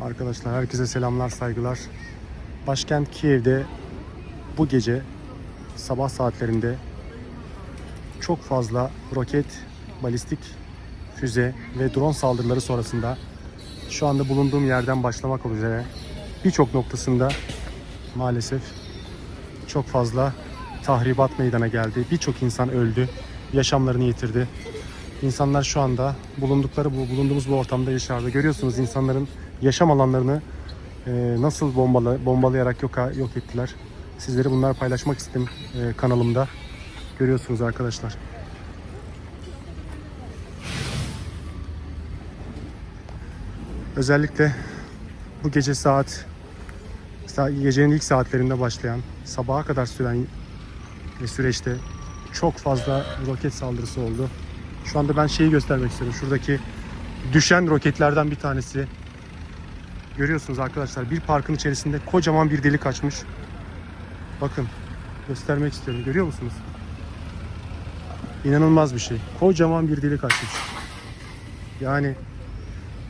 Arkadaşlar herkese selamlar, saygılar. Başkent Kiev'de bu gece sabah saatlerinde çok fazla roket, balistik füze ve drone saldırıları sonrasında şu anda bulunduğum yerden başlamak üzere birçok noktasında maalesef çok fazla tahribat meydana geldi. Birçok insan öldü, yaşamlarını yitirdi. İnsanlar şu anda bulundukları bu bulunduğumuz bu ortamda dışarıda görüyorsunuz insanların yaşam alanlarını e, nasıl bombalı, bombalayarak yok, yok ettiler. Sizleri bunlar paylaşmak istedim e, kanalımda. Görüyorsunuz arkadaşlar. Özellikle bu gece saat sa- gecenin ilk saatlerinde başlayan sabaha kadar süren ve süreçte çok fazla roket saldırısı oldu. Şu anda ben şeyi göstermek istiyorum. Şuradaki düşen roketlerden bir tanesi. Görüyorsunuz arkadaşlar bir parkın içerisinde kocaman bir delik açmış. Bakın göstermek istiyorum. Görüyor musunuz? İnanılmaz bir şey. Kocaman bir delik açmış. Yani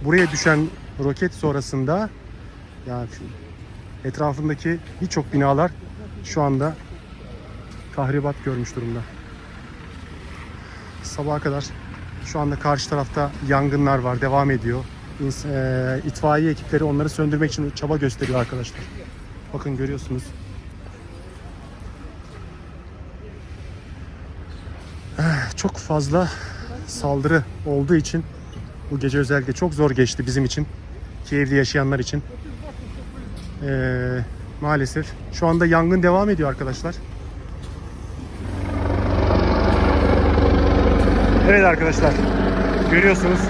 buraya düşen roket sonrasında yani etrafındaki birçok binalar şu anda tahribat görmüş durumda. Sabaha kadar şu anda karşı tarafta yangınlar var, devam ediyor. İns- eee, itfaiye ekipleri onları söndürmek için çaba gösteriyor arkadaşlar. Bakın görüyorsunuz. Eh, Çok fazla saldırı olduğu için bu gece özellikle çok zor geçti bizim için. Kiev'de yaşayanlar için. Eee, maalesef şu anda yangın devam ediyor arkadaşlar. Evet arkadaşlar. Görüyorsunuz.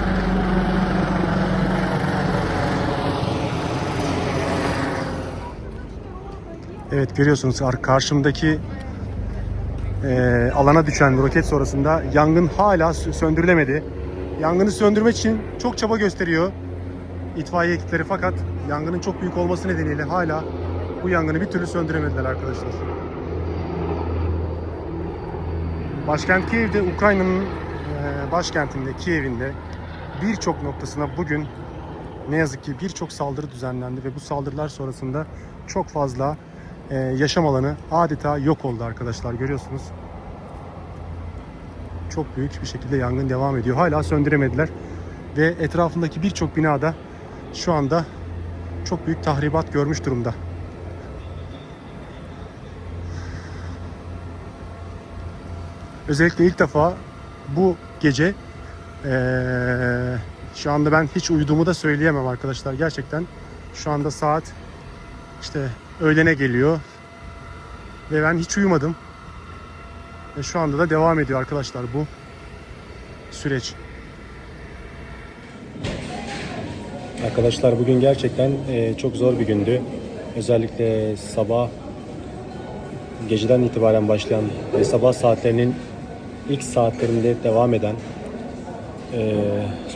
Evet görüyorsunuz ar- karşımdaki eee, alana düşen roket sonrasında yangın hala sö- söndürülemedi. Yangını söndürmek için çok çaba gösteriyor itfaiye ekipleri fakat yangının çok büyük olması nedeniyle hala bu yangını bir türlü söndüremediler arkadaşlar. Başkent Kiev'de Ukrayna'nın e, başkentinde Kiev'inde birçok noktasına bugün ne yazık ki birçok saldırı düzenlendi ve bu saldırılar sonrasında çok fazla e, yaşam alanı adeta yok oldu arkadaşlar görüyorsunuz. Çok büyük bir şekilde yangın devam ediyor. Hala söndüremediler ve etrafındaki birçok binada şu anda çok büyük tahribat görmüş durumda. Özellikle ilk defa bu gece eee, şu anda ben hiç uyuduğumu da söyleyemem arkadaşlar. Gerçekten şu anda saat işte öğlene geliyor ve ben hiç uyumadım. Ve şu anda da devam ediyor arkadaşlar bu süreç. Arkadaşlar bugün gerçekten e, çok zor bir gündü. Özellikle sabah geceden itibaren başlayan ve sabah saatlerinin ilk saatlerinde devam eden e,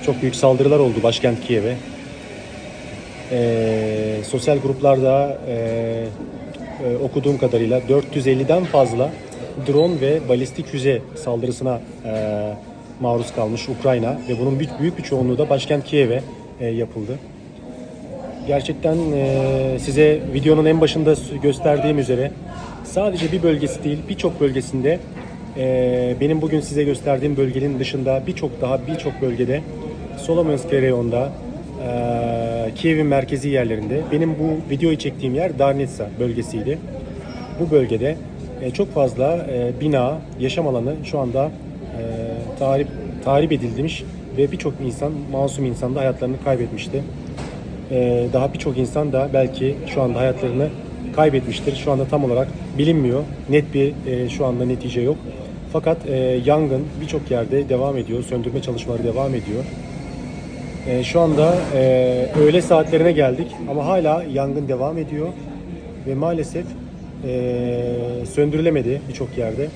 çok büyük saldırılar oldu başkent Kiev'e. E, sosyal gruplarda e, e, okuduğum kadarıyla 450'den fazla drone ve balistik füze saldırısına e, maruz kalmış Ukrayna ve bunun büyük, büyük bir çoğunluğu da başkent Kiev'e e, yapıldı. Gerçekten e, size videonun en başında gösterdiğim üzere sadece bir bölgesi değil birçok bölgesinde e, benim bugün size gösterdiğim bölgenin dışında birçok daha birçok bölgede Solomonsk reyonda e, Kiev'in merkezi yerlerinde benim bu videoyu çektiğim yer Darnitsa bölgesiydi. Bu bölgede e, çok fazla e, bina, yaşam alanı şu anda e, tahrip, tahrip edilmiş ve birçok insan, masum insan da hayatlarını kaybetmişti. E, daha birçok insan da belki şu anda hayatlarını kaybetmiştir. Şu anda tam olarak bilinmiyor. Net bir e, şu anda netice yok. Fakat e, yangın birçok yerde devam ediyor. Söndürme çalışmaları devam ediyor. E, şu anda e, öğle saatlerine geldik ama hala yangın devam ediyor ve maalesef e, söndürülemedi birçok yerde.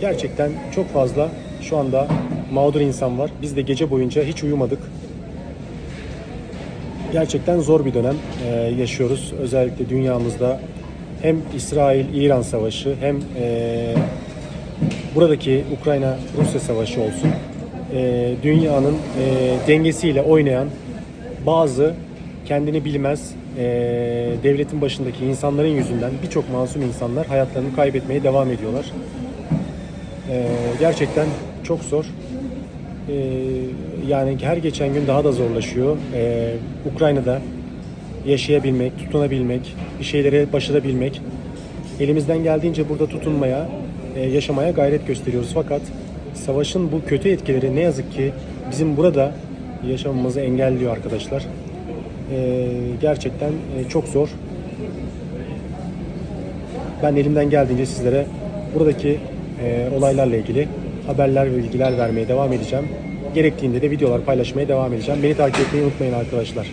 Gerçekten çok fazla şu anda mağdur insan var. Biz de gece boyunca hiç uyumadık. Gerçekten zor bir dönem e, yaşıyoruz. Özellikle dünyamızda hem İsrail-İran savaşı hem e, buradaki Ukrayna-Rusya savaşı olsun. E, dünyanın e, dengesiyle oynayan bazı kendini bilmez e, devletin başındaki insanların yüzünden birçok masum insanlar hayatlarını kaybetmeye devam ediyorlar. E, gerçekten çok zor. E, yani her geçen gün daha da zorlaşıyor. E, Ukrayna'da yaşayabilmek, tutunabilmek, bir şeylere başarabilmek. Elimizden geldiğince burada tutunmaya, e, yaşamaya gayret gösteriyoruz. Fakat savaşın bu kötü etkileri ne yazık ki bizim burada yaşamamızı engelliyor arkadaşlar. E, gerçekten e, çok zor. Ben elimden geldiğince sizlere buradaki e, olaylarla ilgili haberler ve bilgiler vermeye devam edeceğim. Gerektiğinde de videolar paylaşmaya devam edeceğim. Beni takip etmeyi unutmayın arkadaşlar.